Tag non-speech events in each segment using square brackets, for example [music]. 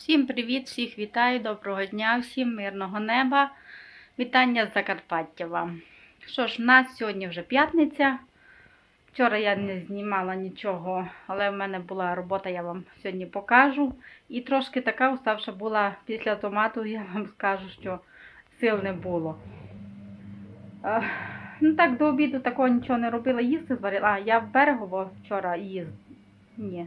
Всім привіт, всіх вітаю, доброго дня, всім мирного неба. Вітання з Закарпаття вам. Що ж, в нас сьогодні вже п'ятниця. Вчора я не знімала нічого, але в мене була робота, я вам сьогодні покажу. І трошки така уставша була після томату, я вам скажу, що сил не було. Е, Ну так, до обіду такого нічого не робила, їсти зварила. А, я в берегово вчора їздила. Ні,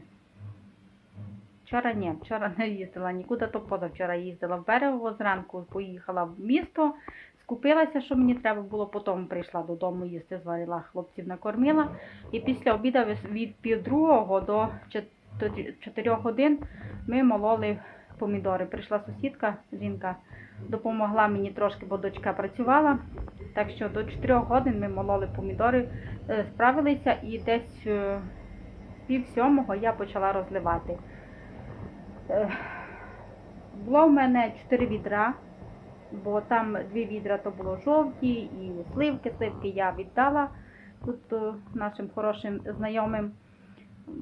Вчора ні, вчора не їздила нікуди, то позавчора їздила в Берегово, зранку поїхала в місто, скупилася, що мені треба було, потім прийшла додому їсти, зварила хлопців, накормила. І після обіду від півдругого до чот- чотирьох годин ми мололи помідори. Прийшла сусідка, жінка, допомогла мені трошки, бо дочка працювала. Так що до 4 годин ми мололи помідори, е, справилися і десь е, пів сьомого я почала розливати. Е, Було в мене 4 відра, бо там дві відра то було жовті і сливки. Сливки я віддала тут е, нашим хорошим знайомим.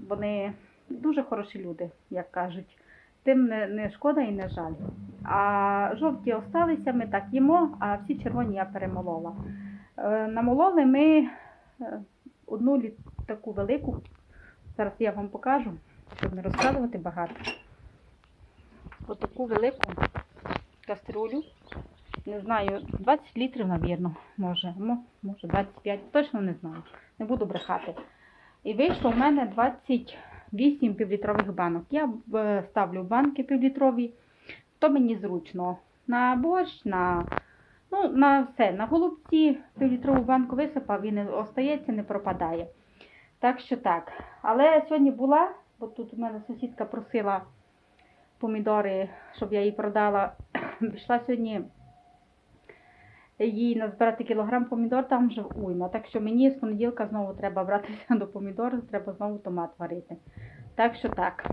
Вони дуже хороші люди, як кажуть. Тим не, не шкода і не жаль. А жовті осталися, ми так їмо, а всі червоні я перемолола. Е, Намололи ми одну таку велику. Зараз я вам покажу, щоб не розказувати багато отаку велику каструлю. Не знаю, 20 літрів, навірно, може. Може 25, точно не знаю. Не буду брехати. І вийшло в мене 28 півлітрових банок. Я е, ставлю банки півлітрові, то мені зручно. На борщ, на, ну, на все. На голубці півлітрову банку висипав, він не остається, не пропадає. Так що так. Але сьогодні була, бо тут у мене сусідка просила помідори, щоб я їй продала. [clears throat] Пішла сьогодні їй назбирати кілограм помідор, там вже уйма. Так що мені з понеділка знову треба братися до помідор, треба знову томат варити. Так що так.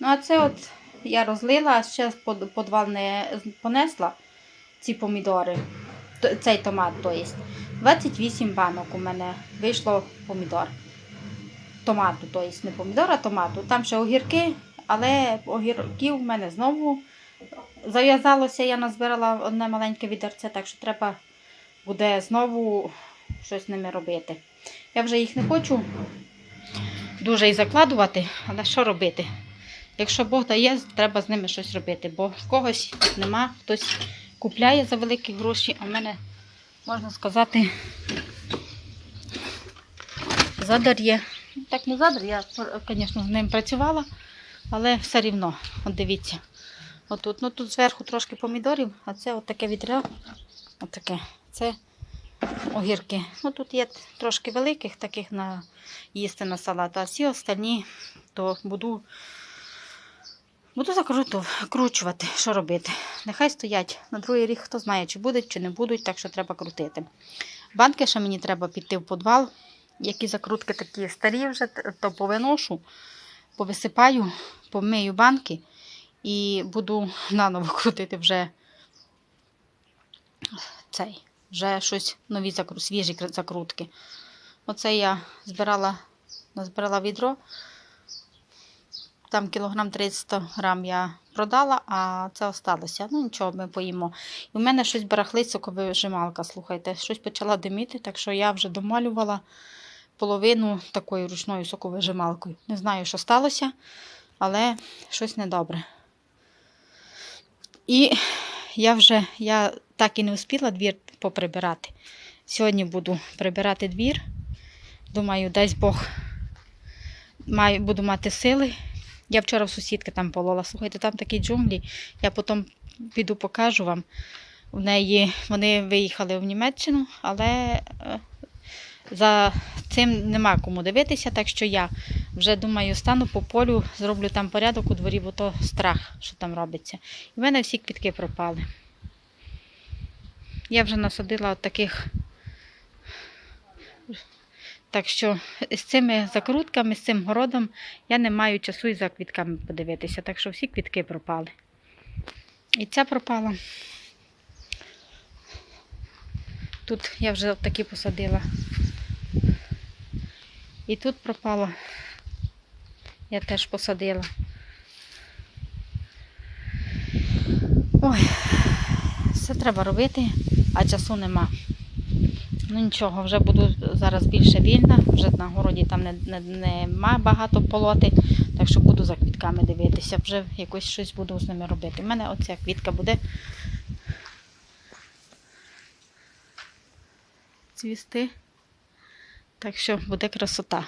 Ну, а це от я розлила, ще в под- подвал не понесла ці помідори, цей томат, то є. 28 банок у мене вийшло помідор. Томату, то є не помідор, а томату. Там ще огірки, але огірків в мене знову зав'язалося, я назбирала одне маленьке відерце, так що треба буде знову щось з ними робити. Я вже їх не хочу дуже і закладувати, але що робити? Якщо Бог дає, треба з ними щось робити, бо в когось нема, хтось купляє за великі гроші, а в мене, можна сказати, задар є. Так не задар, я, звісно, з ним працювала, але все рівно, от дивіться. Отут, ну тут зверху трошки помідорів, а це от таке відро. Отаке. Це огірки. Ну тут є трошки великих, таких на їсти на салат, а всі остальні то буду, буду закручувати, що робити. Нехай стоять на другий рік, хто знає, чи будуть, чи не будуть, так що треба крутити. Банки ще мені треба піти в підвал. Які закрутки такі старі вже, то повиношу, повисипаю, помию банки і буду наново [laughs] крутити вже цей, вже щось нові закру- свіжі закрутки. Оце я збирала, назбирала відро. Там кілограм 300 грам я продала, а це осталося. Ну нічого, ми поїмо. І в мене щось барахлить соковижималка, слухайте, щось почала диміти, так що я вже домалювала половину такою ручною соковижималкою. Не знаю, що сталося, але щось недобре. І я вже я так і не успіла двір поприбирати. Сьогодні буду прибирати двір. Думаю, дасть Бог маю, буду мати сили. Я вчора в сусідки там полола. Слухайте, там такі джунглі. Я потім піду покажу вам. В неї вони виїхали в Німеччину, але е, за цим нема кому дивитися, так що я вже думаю, стану по полю, зроблю там порядок у дворі, бо то страх, що там робиться. І в мене всі квітки пропали. Я вже насадила от таких. Так що з цими закрутками, з цим городом я не маю часу і за квітками подивитися. Так що всі квітки пропали. І ця пропала. Тут я вже такі посадила. І тут пропало. Я теж посадила. Ой, все треба робити, а часу нема. Ну нічого, вже буду зараз більше вільна, вже на городі там не, не, нема багато полоти, так що буду за квітками дивитися, вже якось щось буду з ними робити. У мене оця квітка буде цвісти. Так що буде красота.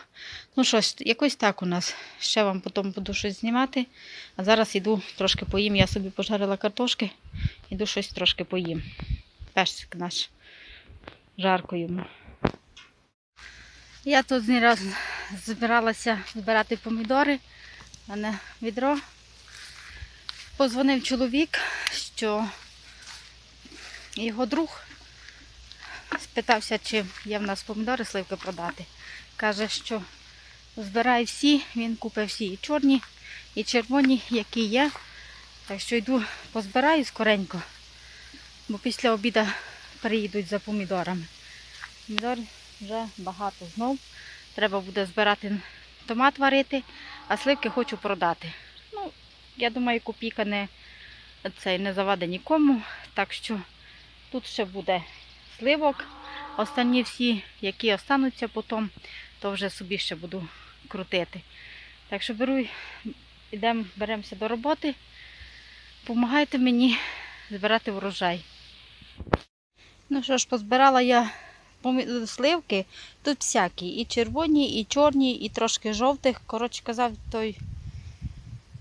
Ну що ж, якось так у нас. Ще вам потім буду щось знімати. А зараз йду трошки поїм. Я собі пожарила картошки, іду щось трошки поїм. Персик наш. Жарко йому. Я тут не раз збиралася збирати помідори. У мене відро. Позвонив чоловік, що його друг спитався, чи є в нас помідори сливки продати. Каже, що збирає всі, він купив всі і чорні, і червоні, які є. Так що йду позбираю скоренько, бо після обіду приїдуть за помідорами. Помідор вже багато знов. Треба буде збирати томат варити, а сливки хочу продати. Ну, я думаю, копійка не, не заваде нікому. Так що тут ще буде сливок. Останні всі, які остануться потім, то вже собі ще буду крутити. Так що беру, йдемо, беремося до роботи. Помагайте мені збирати врожай. Ну що ж, позбирала я сливки. Тут всякі. І червоні, і чорні, і трошки жовтих. Коротше казав той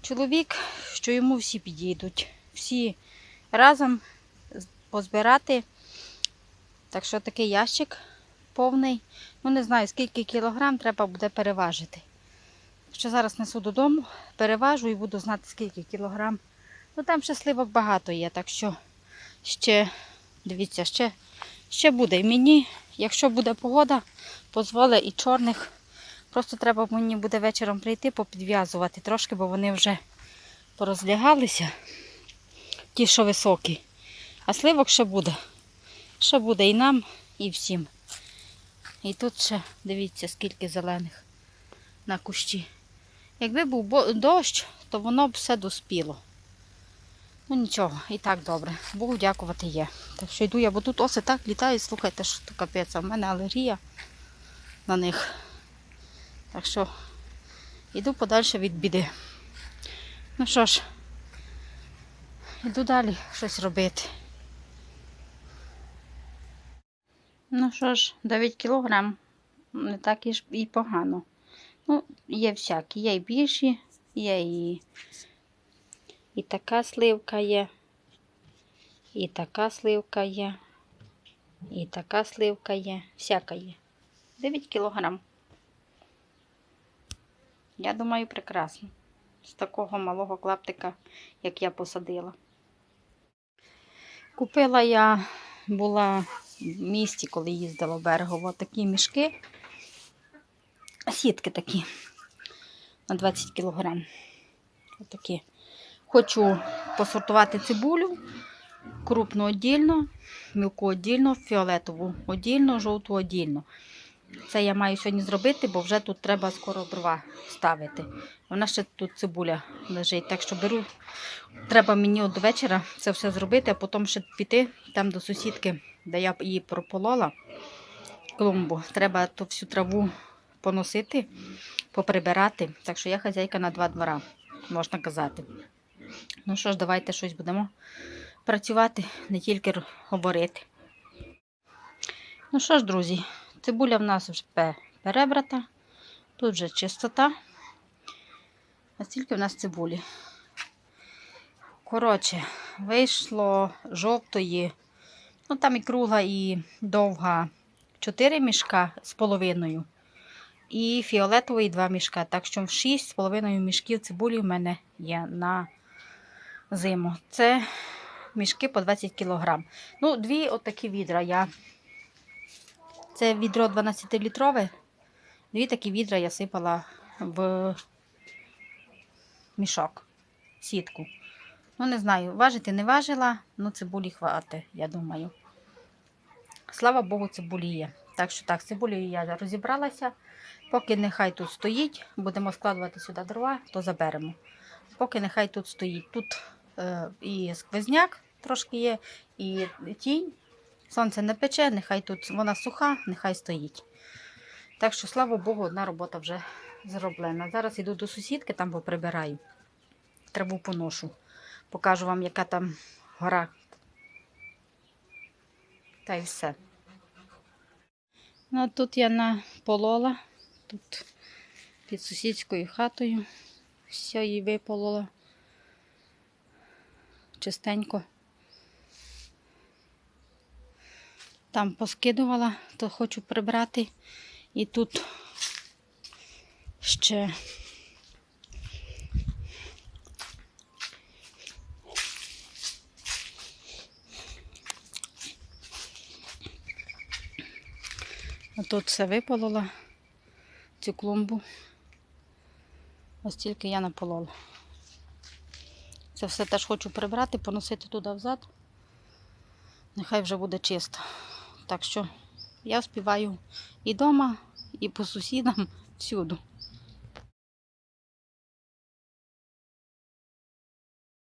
чоловік, що йому всі підійдуть. Всі разом позбирати. Так що такий ящик повний. Ну, не знаю, скільки кілограм треба буде переважити. Що зараз несу додому, переважу і буду знати, скільки кілограм. Ну там ще сливок багато є, так що ще, дивіться, ще, ще буде. І мені, якщо буде погода, дозволить і чорних. Просто треба мені буде вечором прийти, попідв'язувати трошки, бо вони вже порозлягалися. Ті, що високі. А сливок ще буде. Ще буде і нам, і всім. І тут ще, дивіться, скільки зелених на кущі. Якби був дощ, то воно б все доспіло. Ну нічого, і так добре. Богу дякувати є. Так що йду я, бо тут оси так літають, слухайте, що то капець, в мене алергія на них. Так що йду подальше від біди. Ну що ж, йду далі щось робити. Ну що ж, 9 кілограм. Не так і ж і погано. Ну, є всякі. Є і більші, є і, і така сливка є. І така сливка є. І така сливка є. Всяка є. 9 кілограм. Я думаю, прекрасно. З такого малого клаптика, як я посадила. Купила я була в місті, коли їздила в берегово, такі мішки, сітки такі на 20 кг. Отакі. Хочу посортувати цибулю, крупну одільно, мілку одільно, фіолетову одільно, жовту одільно. Це я маю сьогодні зробити, бо вже тут треба скоро дрова ставити. Вона ще тут цибуля лежить. Так що беру, треба мені от до вечора це все зробити, а потім ще піти там до сусідки, де я її прополола клумбу. Треба ту всю траву поносити, поприбирати. Так що я хазяйка на два двора, можна казати. Ну що ж, давайте щось будемо працювати, не тільки говорити. Ну що ж, друзі, цибуля в нас вже перебрата. Тут вже чистота. А стільки в нас цибулі. Коротше, вийшло жовтої, ну там і кругла, і довга 4 мішка з половиною. І фіолетової 2 мішка. Так що 6 з половиною мішків цибулі в мене є на зиму. Це мішки по 20 кг. Ну, дві отакі відра. Я... Це відро 12-літрове. Дві такі відра я сипала в мішок, сітку. Ну, не знаю, важити не важила, ну цибулі хвати, я думаю. Слава Богу, цибулі є. Так що так, цибулею я розібралася. Поки нехай тут стоїть, будемо складувати сюди дрова, то заберемо. Поки нехай тут стоїть. Тут е, і сквозняк, трошки є, і тінь. Сонце не пече, нехай тут вона суха, нехай стоїть. Так що, слава Богу, одна робота вже зроблена. Зараз іду до сусідки, там поприбираю. Траву поношу. Покажу вам, яка там гора. Та й все. Ну, тут я наполола, тут під сусідською хатою. Все її виполола. Чистенько. Там поскидувала, то хочу прибрати. І тут ще Тут все виполола, цю клумбу. Ось тільки я наполола. Це все теж хочу прибрати, поносити туди взад. Нехай вже буде чисто. Так що я співаю і вдома, і по сусідам, всюди.